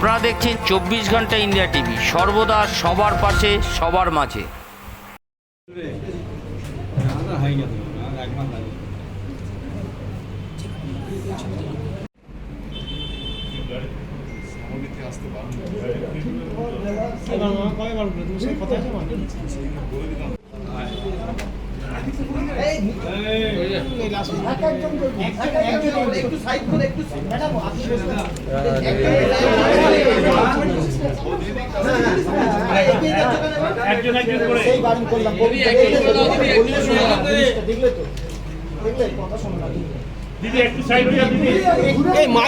আপনারা দেখছেন চব্বিশ ঘণ্টা ইন্ডিয়া টিভি। সর্বদা সবার পাশে, সবার মাঝে। একজন করে সেই বারণ করলাম কবিতা দেখলে তো দেখলে কথা শোনো না দিদি একটু সাইড দিদি এই মা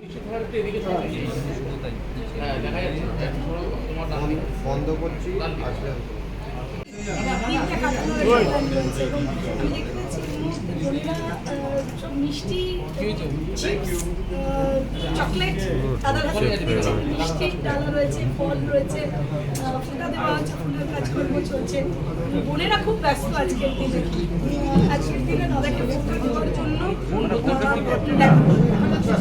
বন্ধ করছি আসলে মিষ্টি চকলেট দাদার হাতে দিচ্ছেন। মিষ্টি ডালা রয়েছে ফল রয়েছে দেওয়া ফোঁটা আপনারা তো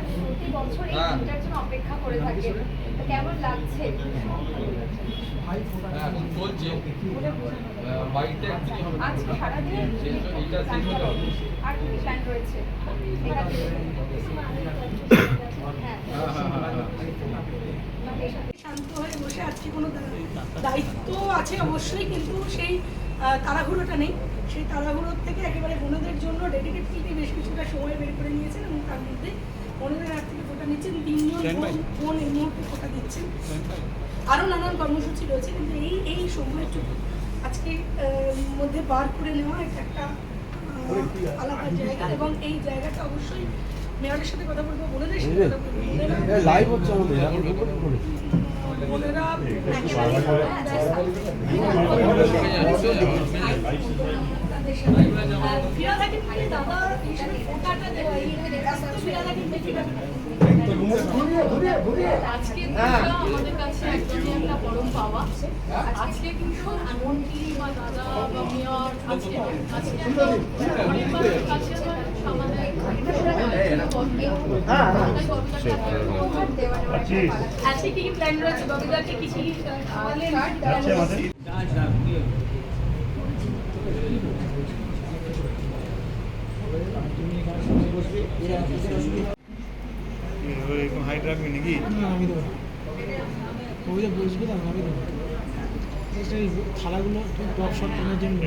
মানে প্রতি বছর এই দিনটার জন্য অপেক্ষা করে থাকেন তো কেমন লাগছে? আজকে সারাদিন আর কি প্ল্যান রয়েছে? হ্যাঁ শান্ত হয়ে বসে আছি কোনো দায়িত্ব আছে অবশ্যই কিন্তু সেই তাড়াহুড়োটা নেই। সেই তাড়াহুড়োর থেকে একেবারে বোনেদের জন্য ডেডিকেটলি বেশ কিছুটা সময় বের করে নিয়েছেন এবং তার মধ্যে বোনেদের হাত থেকে ফোটা নিচ্ছেন তিনজন বোন এই মুহূর্তে ফোটা দিচ্ছেন। আরও নানান কর্মসূচি রয়েছে কিন্তু এই এই সময়টুকু আজকে মধ্যে বার করে নেওয়া এটা একটা আলাদা জায়গা। এবং এই জায়গাটা অবশ্যই মেয়রের সাথে কথা বলব বোনেদের সাথে কথা বলব। লাইভ হচ্ছে আমাদের দাদা আজকে আমাদের কাছে একদমই একটা পরম পাওয়া। আজকে কিন্তু মন্ত্রী বা দাদা বা মেয়র কাছে কি প্ল্যান রয়েছে? ববিদাকে কি কি খাওয়ালেন যাচ্ছে আমাদের এরকম হাইট রাখবি নাকি? আমি দেবো কবিতা বসবি না আমি দেবো এই থালাগুলো টপ শট টানার জন্য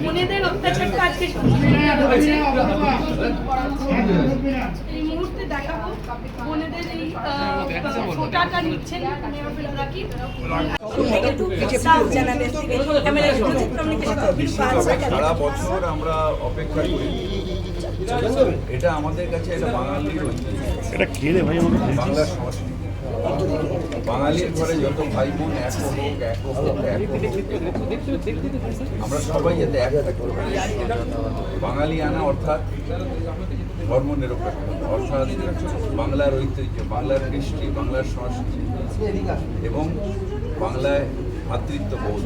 বোনেদের অত্যাচারটা আজকে দেখাবো। বোনেদের এই আহ, নিচ্ছেন সারা বছর আমরা অপেক্ষা করি। এটা আমাদের কাছে এটা বাঙালির এটা খেলে ভাই? আমাকে বাংলার সংস্কৃতি। বাঙালির ঘরে যত ভাই বোন এক হোক এক হোক, এক আমরা সবাই যাতে এক বাঙালি আনা অর্থাৎ ধর্ম নিরপেক্ষ অর্থাৎ বাংলার ঐতিহ্য, বাংলার কৃষ্টি, বাংলার সংস্কৃতি এবং বাংলায় মাতৃত্ববোধ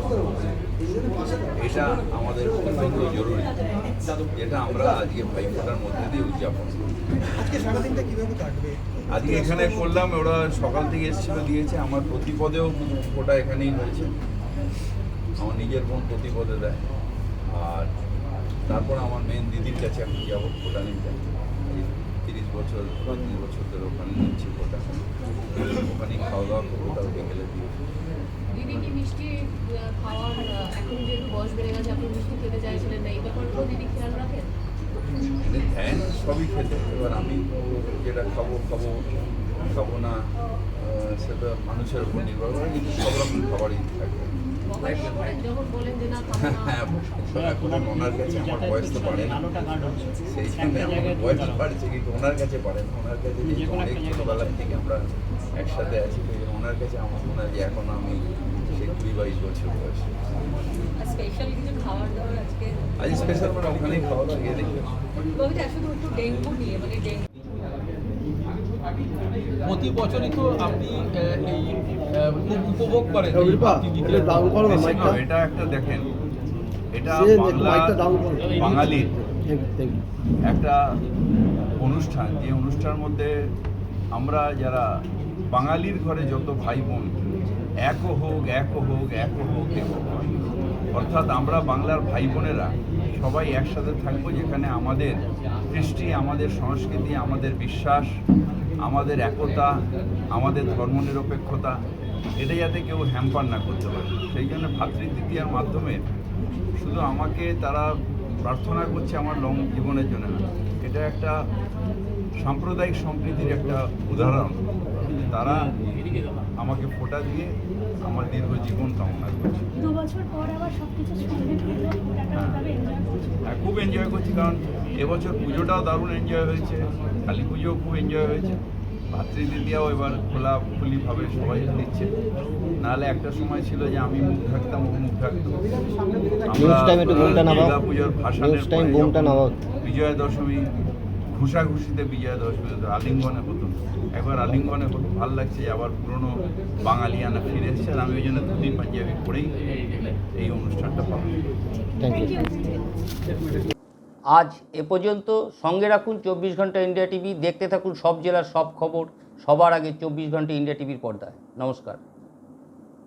এটা আমাদের অত্যন্ত জরুরি। যেটা আমরা আজকে ভাইফোঁটার মধ্যে দিয়ে উদযাপন আজকে সারাদিনটা কীভাবে কাটবে? আজকে এখানে করলাম ওরা সকাল থেকে এসেছিল দিয়েছে। আমার প্রতিপদেও ওটা এখানেই হয়েছে আমার নিজের বোন প্রতিপদে দেয়। আর তারপর আমার মেন দিদির কাছে এখন যাব ওটা নিতে। তিরিশ বছর পঁয়ত্রিশ বছর ধরে ওখানে নিচ্ছি ওটা ওখানেই খাওয়া দাওয়া করব তার বিকেলে দিয়ে দিদি কি মিষ্টি খাওয়ার এখন যেহেতু বয়স বেড়ে গেছে আপনি মিষ্টি খেতে চাইছিলেন না এই ব্যাপারগুলো দিদি খেয়াল রাখেন? ধ্যান সবই খেতে। এবার আমি যেটা খাব খাব খাব না সেটা মানুষের উপর নির্ভর করে কিন্তু সব রকম খাবারই না হ্যাঁ এখন ওনার কাছে আমার বয়স তো বাড়ে না। সেই জন্য আমার বয়স বাড়ছে কিন্তু ওনার কাছে না। ওনার কাছে অনেক ছোটোবেলা থেকে আমরা একসাথে আছি ওনার কাছে আমার মনে হয় যে এখন আমি কুড়ি বাইশ বছর বয়সে স্পেশাল কিছু খাবার দাবার আজকে আজ স্পেশাল মানে খাওয়া দাওয়া মানে প্রতি বছরই তো আপনি এই উপভোগ করেন। এটা একটা দেখেন এটা। বাঙালির. একটা অনুষ্ঠান যে অনুষ্ঠানের মধ্যে আমরা যারা বাঙালির ঘরে যত ভাই বোন এক হোক এক হোক এক হোক দেব অর্থাৎ আমরা বাংলার ভাই বোনেরা সবাই একসাথে থাকব যেখানে আমাদের কৃষ্টি, আমাদের সংস্কৃতি, আমাদের বিশ্বাস, আমাদের একতা, আমাদের ধর্মনিরপেক্ষতা, এটা যাতে কেউ হ্যাম্পার না করতে পারে। সেই জন্য ভাতৃদ্বিতীয়ার মাধ্যমে শুধু আমাকে তারা প্রার্থনা করছে আমার লং জীবনের জন্য না, এটা একটা সাম্প্রদায়িক সম্প্রীতির একটা উদাহরণ। তারা আমাকে ফোটা দিয়ে আমার দীর্ঘ জীবন কামনা করছে। হ্যাঁ খুব এনজয় করছি কারণ এবছর পুজোটাও দারুণ এনজয় হয়েছে কালী পুজোও খুব এনজয় হয়েছে। ভাতৃদ্বিতীয়াও এবার খোলাখুলিভাবে সবাই দিচ্ছে। নাহলে একটা সময় ছিল যে আমি মুখ থাকতাম ও মুখ থাকতাম নামাও। দুর্গা পুজোর নামাও। বিজয়া দশমী ঘুষাঘুষিতে বিজয়া দশমী হতো আলিঙ্গনে হতো একবার আলিঙ্গনে হতো ভালো লাগছে আবার পুরনো বাঙালিয়ানা ফিরে এসছে। আর আমি ওই জন্য ধুতি পাঞ্জাবি পড়েই এই অনুষ্ঠানটা you. আজ এ পর্যন্ত সঙ্গে রাখুন চব্বিশ ঘণ্টা ইন্ডিয়া টিভি। দেখতে থাকুন সব জেলার সব খবর। সবার আগে চব্বিশ ঘণ্টা ইন্ডিয়া টিভির পর্দায়। নমস্কার।